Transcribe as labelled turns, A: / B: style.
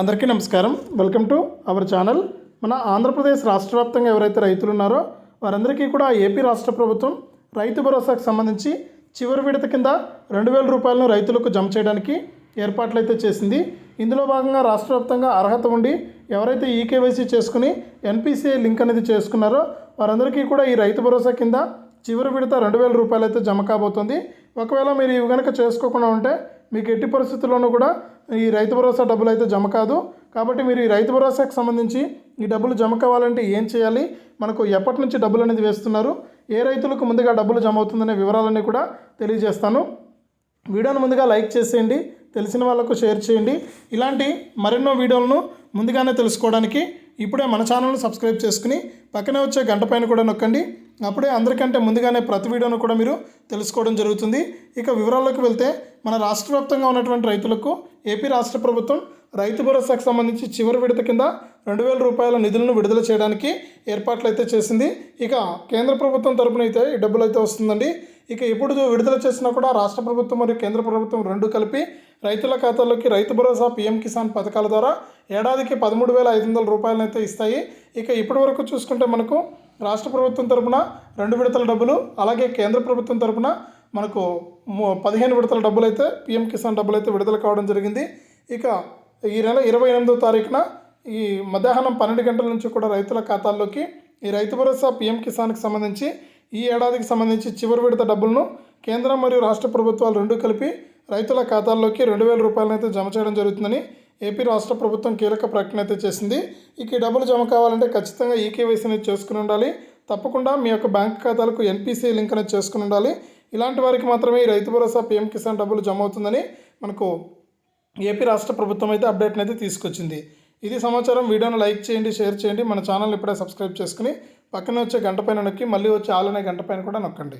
A: అందరికీ నమస్కారం. Welcome to our channel. మన ఆంధ్రప్రదేశ్ రాష్ట్ర వ్యాప్తంగా ఎవరైతే రైతులు ఉన్నారో వారందరికీ కూడా ఏపీ రాష్ట్ర ప్రభుత్వం రైతు భరోసాకు సంబంధించి చివరి విడత కింద రెండు వేల రూపాయలను రైతులకు జమ చేయడానికి ఏర్పాట్లు అయితే చేసింది. ఇందులో భాగంగా రాష్ట్ర వ్యాప్తంగా అర్హత ఉండి ఎవరైతే ఈకేవైసీ చేసుకుని ఎన్పిసిఐ లింక్ అనేది చేసుకున్నారో వారందరికీ కూడా ఈ రైతు భరోసా కింద చివరి విడత రెండు వేల రూపాయలు అయితే జమ కాబోతుంది. ఒకవేళ మీరు ఇవి కనుక చేసుకోకుండా ఉంటే మీకు ఎట్టి పరిస్థితుల్లోనూ కూడా ఈ రైతు భరోసా డబ్బులు అయితే జమ కాదు. కాబట్టి మీరు ఈ రైతు భరోసాకు సంబంధించి ఈ డబ్బులు జమ కావాలంటే ఏం చేయాలి? మనకు ఎప్పటి నుంచి డబ్బులు అనేది వేస్తున్నారు? ఏ రైతులకు ముందుగా డబ్బులు జమ అవుతుందనే వివరాలన్నీ కూడా తెలియజేస్తాను. వీడియోను ముందుగా లైక్ చేసేయండి తెలిసిన వాళ్ళకు షేర్ చేయండి. ఇలాంటి మరెన్నో వీడియోలను ముందుగానే తెలుసుకోవడానికి ఇప్పుడే మన ఛానల్ను సబ్స్క్రైబ్ చేసుకుని పక్కనే వచ్చే గంట పైన కూడా నొక్కండి. అప్పుడే అందరికంటే ముందుగానే ప్రతి వీడియోను కూడా మీరు తెలుసుకోవడం జరుగుతుంది. ఇక వివరాల్లోకి వెళ్తే మన రాష్ట్ర వ్యాప్తంగా ఉన్నటువంటి రైతులకు ఏపీ రాష్ట్ర ప్రభుత్వం రైతు భరోసాకు సంబంధించి చివరి విడత కింద రెండు వేల రూపాయల నిధులను విడుదల చేయడానికి ఏర్పాట్లు అయితే చేసింది. ఇక కేంద్ర ప్రభుత్వం తరపున అయితే ఈ డబ్బులు అయితే వస్తుందండి. ఇక ఇప్పుడు విడుదల చేసినా కూడా రాష్ట్ర ప్రభుత్వం మరియు కేంద్ర ప్రభుత్వం రెండు కలిపి రైతుల ఖాతాల్లోకి రైతు భరోసా పీఎం కిసాన్ పథకాల ద్వారా ఏడాదికి పదమూడు వేల ఐదు వందల రూపాయలను అయితే ఇస్తాయి. ఇక ఇప్పటి వరకు చూసుకుంటే మనకు రాష్ట్ర ప్రభుత్వం తరపున రెండు విడతల డబ్బులు అలాగే కేంద్ర ప్రభుత్వం తరపున మనకు ము- పదిహేను విడతల డబ్బులు అయితే పీఎం కిసాన్ డబ్బులు అయితే విడుదల కావడం జరిగింది. ఇక ఈ నెల ఇరవై ఎనిమిదో తారీఖున ఈ మధ్యాహ్నం పన్నెండు గంటల నుంచి కూడా రైతుల ఖాతాల్లోకి ఈ రైతు భరోసా పీఎం కిసాన్కి సంబంధించి ఈ ఏడాదికి సంబంధించి చివరి విడత డబ్బులను కేంద్రం మరియు రాష్ట్ర ప్రభుత్వాలు రెండు కలిపి రైతుల ఖాతాల్లోకి రెండు వేల రూపాయలను అయితే జమ చేయడం జరుగుతుందని ఏపీ రాష్ట్ర ప్రభుత్వం కీలక ప్రకటన అయితే చేసింది. ఇక ఈ డబ్బులు జమ కావాలంటే ఖచ్చితంగా ఈకేవైసీ అనేది చేసుకుని ఉండాలి. తప్పకుండా మీ యొక్క బ్యాంక్ ఖాతాలకు ఎన్పిసి లింక్ అనేది చేసుకుని ఉండాలి. ఇలాంటి వారికి మాత్రమే ఈ రైతు భరోసా పీఎం కిసాన్ డబ్బులు జమ అవుతుందని మనకు ఏపీ రాష్ట్ర ప్రభుత్వం అయితే అప్డేట్ని అయితే తీసుకొచ్చింది. ఇది సమాచారం వీడియోను లైక్ చేయండి షేర్ చేయండి. మన ఛానల్ ఇప్పుడే సబ్స్క్రైబ్ చేసుకుని పక్కన వచ్చే గంట పైన నొక్కి మళ్ళీ వచ్చే ఆలనే గంట పైన కూడా నొక్కండి.